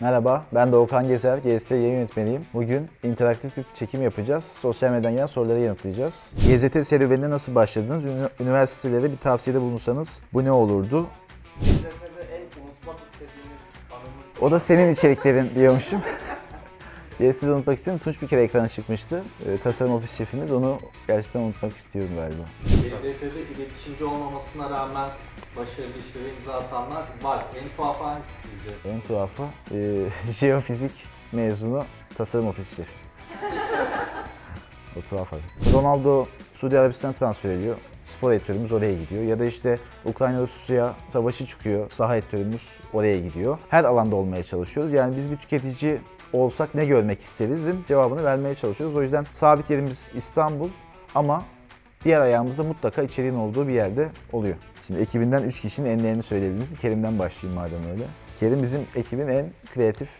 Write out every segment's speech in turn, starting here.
Merhaba, ben Doğukan Gezer, GZT yayın yönetmeniyim. Bugün interaktif bir çekim yapacağız. Sosyal medyadan gelen soruları yanıtlayacağız. GZT serüvenine nasıl başladınız? Üniversitelere bir tavsiyede bulunsanız bu ne olurdu? O da senin içeriklerin diyormuşum. GZT'de unutmak istedim. Tunç bir kere ekrana çıkmıştı. Ee, tasarım ofis şefimiz. Onu gerçekten unutmak istiyorum galiba. GZT'de iletişimci olmamasına rağmen başarılı işlere imza atanlar var. En tuhaf hangisi sizce? En tuhafı e, jeofizik mezunu tasarım ofis şefi. o tuhaf abi. Ronaldo Suudi Arabistan'a transfer ediyor. Spor editörümüz oraya gidiyor. Ya da işte Ukrayna Rusya savaşı çıkıyor. Saha editörümüz oraya gidiyor. Her alanda olmaya çalışıyoruz. Yani biz bir tüketici olsak ne görmek isterizin cevabını vermeye çalışıyoruz. O yüzden sabit yerimiz İstanbul ama diğer ayağımızda mutlaka içeriğin olduğu bir yerde oluyor. Şimdi ekibinden 3 kişinin enlerini söyleyebiliriz. Kerim'den başlayayım madem öyle. Kerim bizim ekibin en kreatif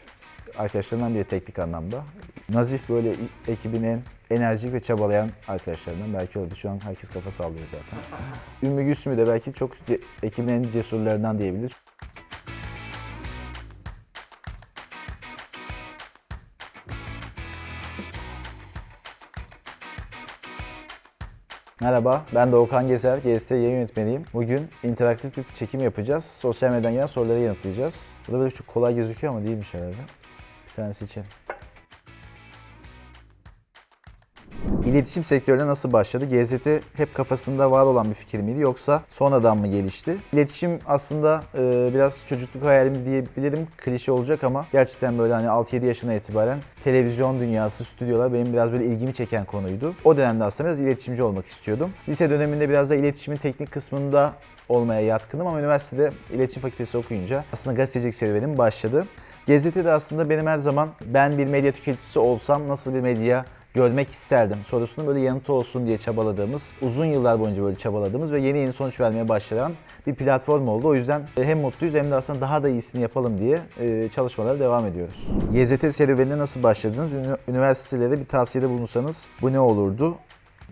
arkadaşlarından biri teknik anlamda. Nazif böyle ekibin en enerjik ve çabalayan arkadaşlarından. Belki orada şu an herkes kafa sallıyor zaten. Ümmü Gülsüm'ü de belki çok ekibin en cesurlarından diyebiliriz. Merhaba, ben Doğukan Gezer, GZT yayın yönetmeniyim. Bugün interaktif bir çekim yapacağız. Sosyal medyadan gelen soruları yanıtlayacağız. Bu da böyle çok kolay gözüküyor ama değilmiş herhalde. Bir tane seçelim. İletişim sektörüne nasıl başladı? GZT hep kafasında var olan bir fikir miydi yoksa sonradan mı gelişti? İletişim aslında e, biraz çocukluk hayalim diyebilirim. Klişe olacak ama gerçekten böyle hani 6-7 yaşına itibaren televizyon dünyası, stüdyolar benim biraz böyle ilgimi çeken konuydu. O dönemde aslında biraz iletişimci olmak istiyordum. Lise döneminde biraz da iletişimin teknik kısmında olmaya yatkınım ama üniversitede iletişim fakültesi okuyunca aslında gazetecilik serüvenim başladı. GZT'de aslında benim her zaman ben bir medya tüketicisi olsam nasıl bir medya görmek isterdim sorusunun böyle yanıtı olsun diye çabaladığımız, uzun yıllar boyunca böyle çabaladığımız ve yeni yeni sonuç vermeye başlayan bir platform oldu. O yüzden hem mutluyuz hem de aslında daha da iyisini yapalım diye e, çalışmalara devam ediyoruz. GZT serüvenine nasıl başladınız? Üniversitelere bir tavsiyede bulunsanız bu ne olurdu?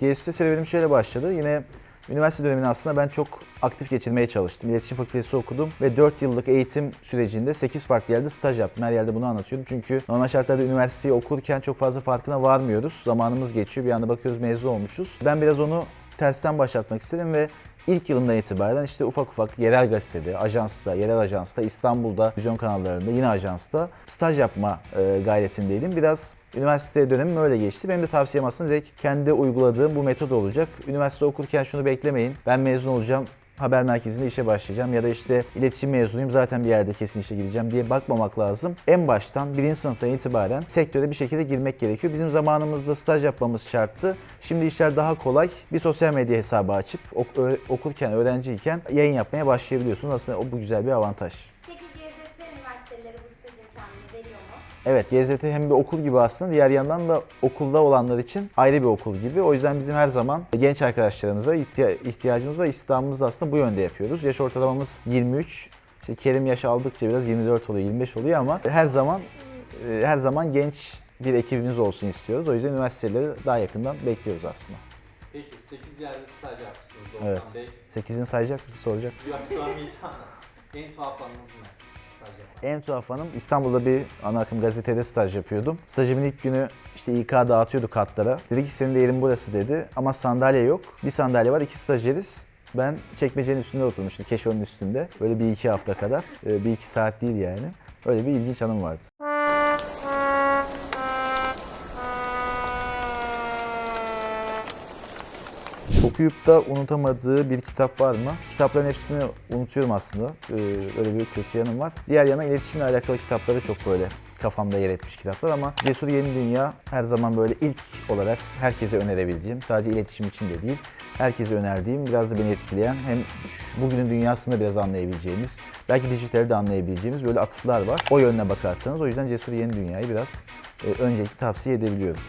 GZT serüvenim şöyle başladı. Yine üniversite dönemini aslında ben çok aktif geçirmeye çalıştım. İletişim fakültesi okudum ve 4 yıllık eğitim sürecinde 8 farklı yerde staj yaptım. Her yerde bunu anlatıyorum. Çünkü normal şartlarda üniversiteyi okurken çok fazla farkına varmıyoruz. Zamanımız geçiyor. Bir anda bakıyoruz mezun olmuşuz. Ben biraz onu tersten başlatmak istedim ve İlk yılından itibaren işte ufak ufak yerel gazetede, ajansta, yerel ajansta, İstanbul'da, vizyon kanallarında, yine ajansta staj yapma e, gayretindeydim. Biraz üniversite dönemim öyle geçti. Benim de tavsiyem aslında direkt kendi uyguladığım bu metod olacak. Üniversite okurken şunu beklemeyin. Ben mezun olacağım, haber merkezinde işe başlayacağım ya da işte iletişim mezunuyum zaten bir yerde kesin işe gireceğim diye bakmamak lazım. En baştan birinci sınıftan itibaren sektöre bir şekilde girmek gerekiyor. Bizim zamanımızda staj yapmamız şarttı. Şimdi işler daha kolay. Bir sosyal medya hesabı açıp okurken, öğrenciyken yayın yapmaya başlayabiliyorsunuz. Aslında o bu güzel bir avantaj. Peki Evet GZT hem bir okul gibi aslında diğer yandan da okulda olanlar için ayrı bir okul gibi. O yüzden bizim her zaman genç arkadaşlarımıza ihtiya- ihtiyacımız ve istihdamımız da aslında bu yönde yapıyoruz. Yaş ortalamamız 23. İşte Kerim yaş aldıkça biraz 24 oluyor, 25 oluyor ama her zaman e, her zaman genç bir ekibimiz olsun istiyoruz. O yüzden üniversiteleri daha yakından bekliyoruz aslında. Peki 8 yerde staj yapmışsınız Doğukan Evet. Bey. 8'ini sayacak mısın, soracak mısın? Yok sormayacağım. en tuhaf anınız ne? En tuhaf hanım İstanbul'da bir ana akım gazetede staj yapıyordum. Stajımın ilk günü işte İK dağıtıyordu katlara. Dedi ki senin de yerin burası dedi ama sandalye yok. Bir sandalye var iki stajyeriz. Ben çekmecenin üstünde oturmuştum, keşonun üstünde. Böyle bir iki hafta kadar. Ee, Bir iki saat değil yani. Öyle bir ilginç anım vardı. Okuyup da unutamadığı bir kitap var mı? Kitapların hepsini unutuyorum aslında. Ee, öyle bir kötü yanım var. Diğer yana iletişimle alakalı kitapları çok böyle kafamda yer etmiş kitaplar ama Cesur Yeni Dünya her zaman böyle ilk olarak herkese önerebileceğim. Sadece iletişim için de değil. Herkese önerdiğim, biraz da beni etkileyen hem bugünün dünyasında biraz anlayabileceğimiz, belki dijitalde de anlayabileceğimiz böyle atıflar var. O yönüne bakarsanız o yüzden Cesur Yeni Dünya'yı biraz e, öncelikli tavsiye edebiliyorum.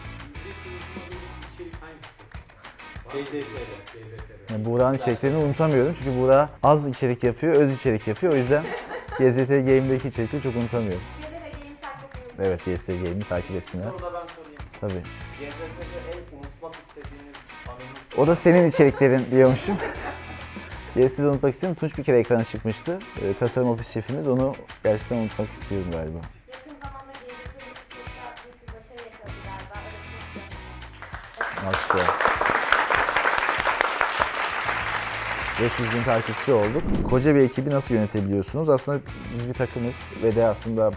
BZTV. Yani Buğra'nın içeriklerini unutamıyorum çünkü Buğra az içerik yapıyor, öz içerik yapıyor. O yüzden GZT Game'deki içerikleri çok unutamıyorum. Gezete Game'i takip ediyoruz. Evet, GZT Game'i takip etsinler. Soru da ben sorayım. Tabii. GZT'de en unutmak istediğiniz O da senin içeriklerin diyormuşum. GZT'de unutmak istiyorum. Tunç bir kere ekrana çıkmıştı. Ee, tasarım ofis şefimiz. Onu gerçekten unutmak istiyorum galiba. Yakın zamanda GZT'de bir başarı yakaladı galiba. Şey Alkışlar. 500 bin takipçi olduk. Koca bir ekibi nasıl yönetebiliyorsunuz? Aslında biz bir takımız ve de aslında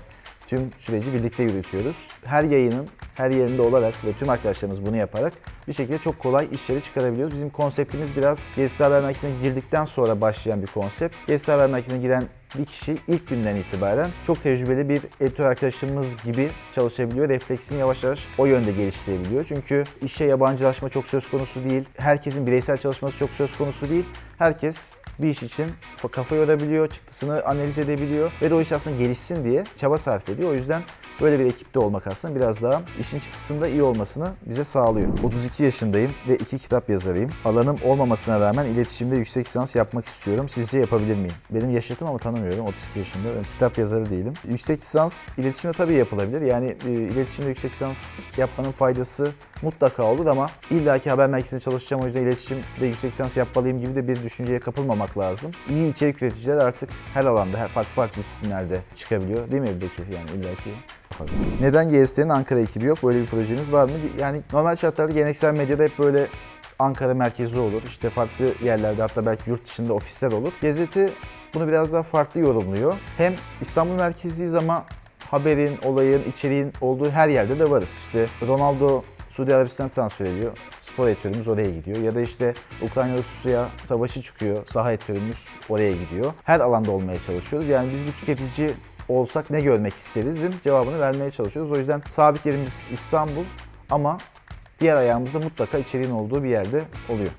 tüm süreci birlikte yürütüyoruz. Her yayının her yerinde olarak ve tüm arkadaşlarımız bunu yaparak bir şekilde çok kolay işleri çıkarabiliyoruz. Bizim konseptimiz biraz Gezisi Haber Merkezi'ne girdikten sonra başlayan bir konsept. Gezisi Haber Merkezi'ne giren bir kişi ilk günden itibaren çok tecrübeli bir editör arkadaşımız gibi çalışabiliyor. Refleksini yavaş yavaş o yönde geliştirebiliyor. Çünkü işe yabancılaşma çok söz konusu değil. Herkesin bireysel çalışması çok söz konusu değil. Herkes bir iş için kafa yorabiliyor, çıktısını analiz edebiliyor ve de o iş aslında gelişsin diye çaba sarf ediyor. O yüzden böyle bir ekipte olmak aslında biraz daha işin çıktısında iyi olmasını bize sağlıyor. 32 yaşındayım ve iki kitap yazarıyım. Alanım olmamasına rağmen iletişimde yüksek lisans yapmak istiyorum. Sizce yapabilir miyim? Benim yaşıtım ama tanımıyorum. 32 yaşında. Ben kitap yazarı değilim. Yüksek lisans iletişimde tabii yapılabilir. Yani e, iletişimde yüksek lisans yapmanın faydası mutlaka olur ama illaki haber merkezinde çalışacağım o yüzden iletişimde yüksek lisans yapmalıyım gibi de bir düşünceye kapılmamak lazım. İyi içerik üreticiler artık her alanda, her farklı farklı disiplinlerde çıkabiliyor. Değil mi Bekir? Yani illaki neden GST'nin Ankara ekibi yok? Böyle bir projeniz var mı? Yani normal şartlarda geleneksel medyada hep böyle Ankara merkezi olur. İşte farklı yerlerde hatta belki yurt dışında ofisler olur. Gazete bunu biraz daha farklı yorumluyor. Hem İstanbul merkeziyiz ama haberin, olayın, içeriğin olduğu her yerde de varız. İşte Ronaldo Suudi Arabistan'a transfer ediyor. Spor editörümüz oraya gidiyor. Ya da işte Ukrayna Rusya savaşı çıkıyor. Saha editörümüz oraya gidiyor. Her alanda olmaya çalışıyoruz. Yani biz bir tüketici olsak ne görmek isterizin cevabını vermeye çalışıyoruz. O yüzden sabit yerimiz İstanbul ama diğer ayağımızda mutlaka içeriğin olduğu bir yerde oluyor.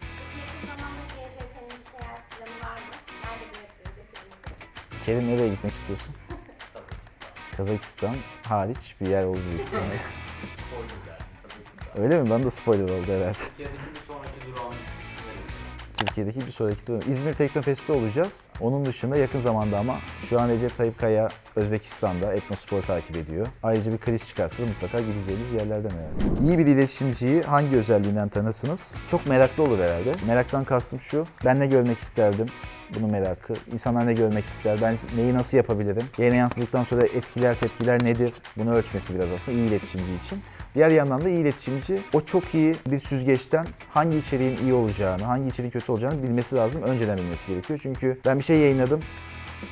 Kerim nereye gitmek istiyorsun? Kazakistan hariç bir yer olduğu için. Öyle mi? Ben de spoiler oldu herhalde. Türkiye'deki bir sonraki durağımız neresi? Türkiye'deki bir sonraki dönem. İzmir Teknofest'te olacağız. Onun dışında yakın zamanda ama şu an Recep Tayyip Kaya Özbekistan'da Etnospor takip ediyor. Ayrıca bir kriz çıkarsa da mutlaka gideceğimiz yerlerden herhalde. İyi bir iletişimciyi hangi özelliğinden tanırsınız? Çok meraklı olur herhalde. Meraktan kastım şu, ben ne görmek isterdim? Bunun merakı. İnsanlar ne görmek ister? Ben neyi nasıl yapabilirim? Yayına yansıdıktan sonra etkiler, tepkiler nedir? Bunu ölçmesi biraz aslında iyi iletişimci için. Diğer yandan da iyi iletişimci o çok iyi bir süzgeçten hangi içeriğin iyi olacağını, hangi içeriğin kötü olacağını bilmesi lazım. Önceden bilmesi gerekiyor. Çünkü ben bir şey yayınladım.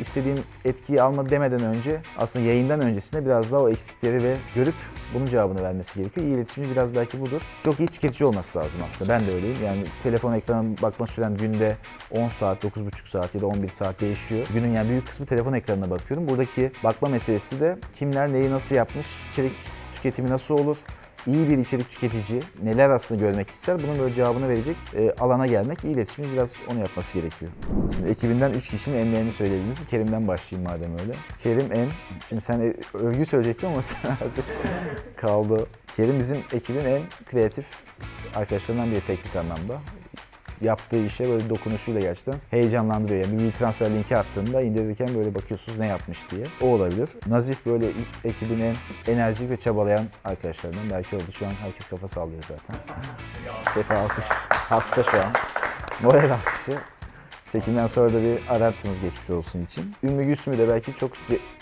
istediğim etkiyi alma demeden önce aslında yayından öncesinde biraz daha o eksikleri ve görüp bunun cevabını vermesi gerekiyor. İyi iletişimci biraz belki budur. Çok iyi tüketici olması lazım aslında. Ben de öyleyim. Yani telefon ekranına bakma sürem günde 10 saat, 9,5 saat ya da 11 saat değişiyor. Günün yani büyük kısmı telefon ekranına bakıyorum. Buradaki bakma meselesi de kimler neyi nasıl yapmış, içerik tüketimi nasıl olur, iyi bir içerik tüketici neler aslında görmek ister bunun böyle cevabını verecek e, alana gelmek iyi iletişimin biraz onu yapması gerekiyor. Şimdi ekibinden 3 kişinin enlerini söylediğimiz Kerim'den başlayayım madem öyle. Kerim en, şimdi sen e, övgü söyleyecektin ama sen artık kaldı. Kerim bizim ekibin en kreatif arkadaşlarından biri teknik anlamda yaptığı işe böyle dokunuşuyla gerçekten heyecanlandırıyor. Yani bir transfer linki attığında indirirken böyle bakıyorsunuz ne yapmış diye. O olabilir. Nazif böyle ekibin en enerjik ve çabalayan arkadaşlarından. Belki oldu şu an herkes kafa sallıyor zaten. Şefe alkış. Hasta şu an. Moral alkışı. Çekimden sonra da bir ararsınız geçmiş olsun için. Ümmü Gülsüm'ü de belki çok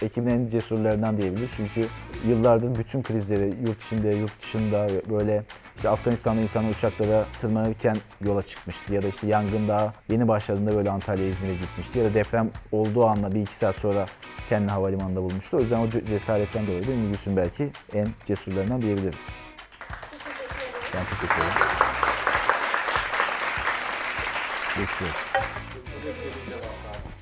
ekibin en cesurlarından diyebiliriz. Çünkü yıllardır bütün krizleri yurt içinde, yurt dışında böyle işte Afganistan'da insanlar uçaklara tırmanırken yola çıkmıştı. Ya da işte yangın daha yeni başladığında böyle Antalya, İzmir'e gitmişti. Ya da deprem olduğu anda bir iki saat sonra kendini havalimanında bulmuştu. O yüzden o ce- cesaretten dolayı da Gülsüm belki en cesurlarından diyebiliriz. Ben teşekkür ederim. Geçiyoruz. Hızlı.